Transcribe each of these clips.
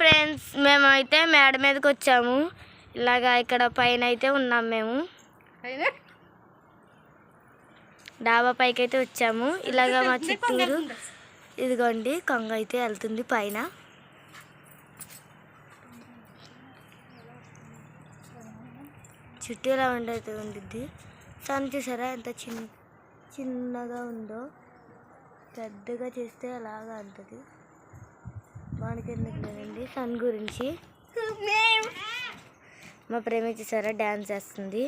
Friends మేమైతే మేడ మీదకి వచ్చాము. ఇలాగా ఇక్కడ పైన అయితే ఉన్నాం మేము. డాబా పైకి అయితే వచ్చాము. ఇలాగా మా చుట్టూరు ఇదిగోండి కొంగ అయితే వెళ్తుంది పైన. చుట్టూ ఇలా ఉండైతే ఉండిద్ది. సన్ చూసారా ఎంత చిన్న చిన్నగా ఉందో? పెద్దగా చేస్తే అలాగా అంటది లేదండి సన్ గురించి. మా ప్రేమ చూసారా డ్యాన్స్ చేస్తుంది.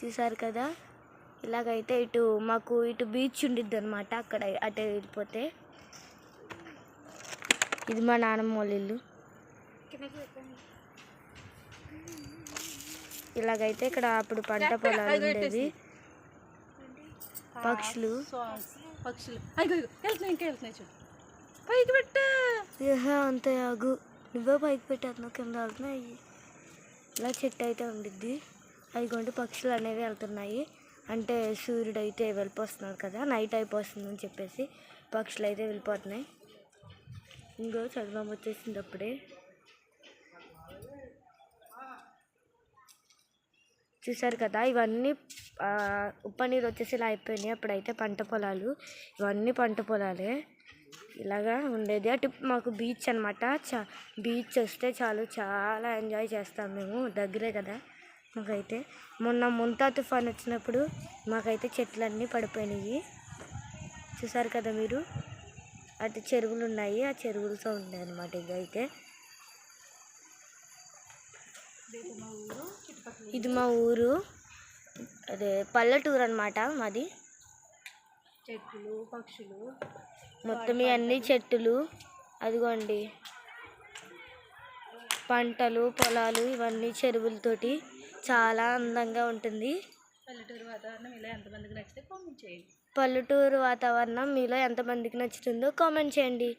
చూసారు కదా? ఇలాగైతే ఇటు మాకు ఇటు బీచ్ ఉండిద్ది అనమాట అక్కడ అటు వెళ్ళిపోతే. ఇది మా నాన్నమ్మ వాళ్ళ ఇల్లు. ఇలాగైతే ఇక్కడ అప్పుడు పంట పొలాలు ఉండేది పక్షులు. పక్షులు. వెళ్తున్నాయి ఇంకా వెళ్తున్నాయి చూడు. పైకి పెట్టు. అంతే ఆగు. నువ్వే పైకి పెట్టేస్తున్నావు కింద వెళ్తున్నాయి. ఇలా చెట్టు అయితే ఉండిద్ది. అదిగోండి పక్షులు అనేవి వెళ్తున్నాయి. అంటే సూర్యుడు అయితే వెళ్ళిపోతున్నాడు కదా నైట్ అయిపోతుందని చెప్పేసి పక్షులు అయితే వెళ్ళిపోతున్నాయి. ఇంకో చంద్రబాబు వచ్చేసింది అప్పుడే. చూసారు కదా ఇవన్నీ ఉప్ప నీరు వచ్చేసి ఇలా అయిపోయినాయి. అప్పుడైతే పంట పొలాలు ఇవన్నీ పంట పొలాలే. ఇలాగా ఉండేది. అటు మాకు బీచ్ అనమాట చా బీచ్ వస్తే చాలు చాలా ఎంజాయ్ చేస్తాం మేము. దగ్గరే కదా మాకైతే. మొన్న ముంతా తుఫాన్ వచ్చినప్పుడు మాకైతే చెట్లన్నీ పడిపోయినాయి. చూసారు కదా మీరు? అటు చెరువులు ఉన్నాయి ఆ చెరువులతో ఉన్నాయి అనమాట ఇక అయితే ఇది మా ఊరు. అదే పల్లెటూరు అనమాట మాది. చెట్లు పక్షులు. మొత్తం ఇవన్నీ చెట్టులు. అదిగోండి. పంటలు పొలాలు ఇవన్నీ చెరువులతోటి చాలా అందంగా ఉంటుంది. పల్లెటూరు వాతావరణం ఇలా ఎంతమందికి నచ్చితే కామెంట్ చేయండి. పల్లెటూరు వాతావరణం మీలో ఎంతమందికి నచ్చుతుందో కామెంట్ చేయండి.